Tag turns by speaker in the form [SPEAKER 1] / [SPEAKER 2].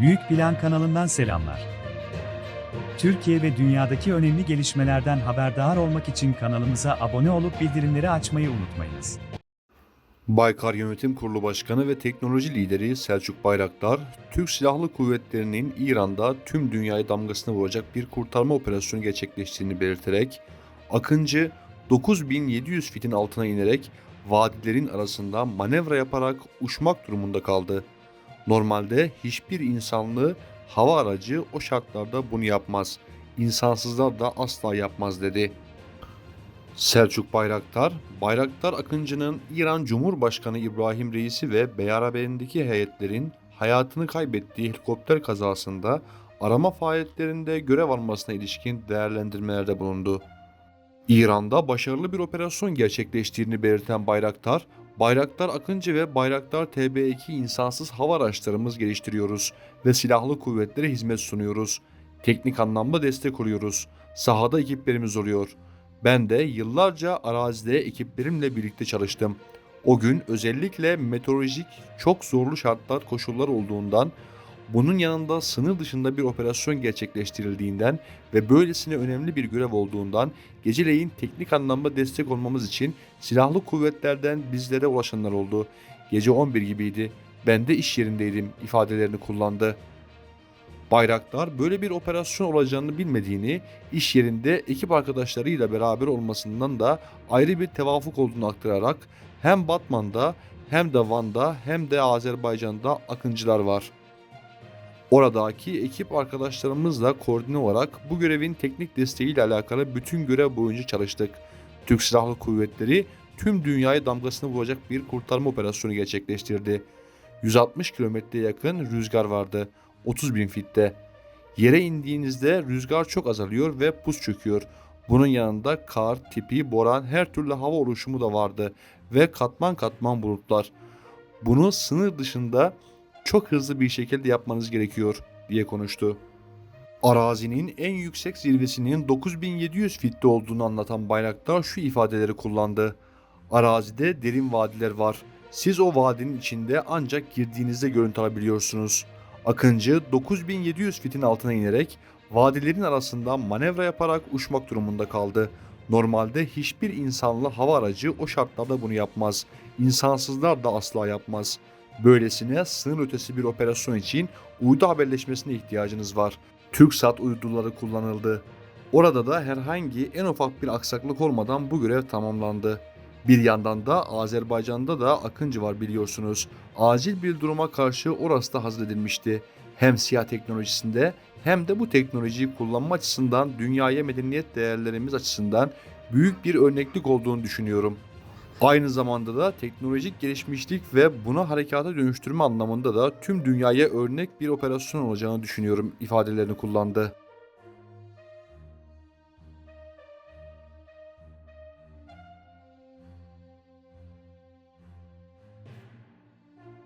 [SPEAKER 1] Büyük Plan kanalından selamlar. Türkiye ve dünyadaki önemli gelişmelerden haberdar olmak için kanalımıza abone olup bildirimleri açmayı unutmayınız.
[SPEAKER 2] Baykar Yönetim Kurulu Başkanı ve teknoloji lideri Selçuk Bayraktar, Türk Silahlı Kuvvetleri'nin İran'da tüm dünyaya damgasını vuracak bir kurtarma operasyonu gerçekleştiğini belirterek, Akıncı 9700 fitin altına inerek vadilerin arasında manevra yaparak uçmak durumunda kaldı. Normalde hiçbir insanlı hava aracı o şartlarda bunu yapmaz. İnsansızlar da asla yapmaz dedi. Selçuk Bayraktar, Bayraktar Akıncı'nın İran Cumhurbaşkanı İbrahim Reisi ve beraberindeki heyetlerin hayatını kaybettiği helikopter kazasında arama faaliyetlerinde görev almasına ilişkin değerlendirmelerde bulundu. İran'da başarılı bir operasyon gerçekleştiğini belirten Bayraktar, Bayraktar Akıncı ve Bayraktar TB2 insansız hava araçlarımız geliştiriyoruz ve silahlı kuvvetlere hizmet sunuyoruz. Teknik anlamda destek oluyoruz. Sahada ekiplerimiz oluyor. Ben de yıllarca arazide ekiplerimle birlikte çalıştım. O gün özellikle meteorolojik çok zorlu şartlar koşullar olduğundan bunun yanında sınır dışında bir operasyon gerçekleştirildiğinden ve böylesine önemli bir görev olduğundan geceleyin teknik anlamda destek olmamız için silahlı kuvvetlerden bizlere ulaşanlar oldu. Gece 11 gibiydi. Ben de iş yerindeydim ifadelerini kullandı. Bayraktar böyle bir operasyon olacağını bilmediğini, iş yerinde ekip arkadaşlarıyla beraber olmasından da ayrı bir tevafuk olduğunu aktararak hem Batman'da hem de Van'da hem de Azerbaycan'da akıncılar var. Oradaki ekip arkadaşlarımızla koordine olarak bu görevin teknik desteğiyle alakalı bütün görev boyunca çalıştık. Türk Silahlı Kuvvetleri tüm dünyaya damgasını vuracak bir kurtarma operasyonu gerçekleştirdi. 160 kilometreye yakın rüzgar vardı. 30 bin fitte. Yere indiğinizde rüzgar çok azalıyor ve pus çöküyor. Bunun yanında kar, tipi, boran her türlü hava oluşumu da vardı ve katman katman bulutlar. Bunu sınır dışında çok hızlı bir şekilde yapmanız gerekiyor diye konuştu. Arazinin en yüksek zirvesinin 9700 fitte olduğunu anlatan Bayraktar şu ifadeleri kullandı. Arazide derin vadiler var. Siz o vadinin içinde ancak girdiğinizde görüntü alabiliyorsunuz. Akıncı 9700 fitin altına inerek vadilerin arasında manevra yaparak uçmak durumunda kaldı. Normalde hiçbir insanlı hava aracı o şartlarda bunu yapmaz. İnsansızlar da asla yapmaz. Böylesine sınır ötesi bir operasyon için uydu haberleşmesine ihtiyacınız var. TürkSat uyduları kullanıldı. Orada da herhangi en ufak bir aksaklık olmadan bu görev tamamlandı. Bir yandan da Azerbaycan'da da Akıncı var biliyorsunuz. Acil bir duruma karşı orası da hazır edilmişti. Hem siyah teknolojisinde hem de bu teknolojiyi kullanma açısından dünyaya medeniyet değerlerimiz açısından büyük bir örneklik olduğunu düşünüyorum. Aynı zamanda da teknolojik gelişmişlik ve buna harekata dönüştürme anlamında da tüm dünyaya örnek bir operasyon olacağını düşünüyorum ifadelerini kullandı.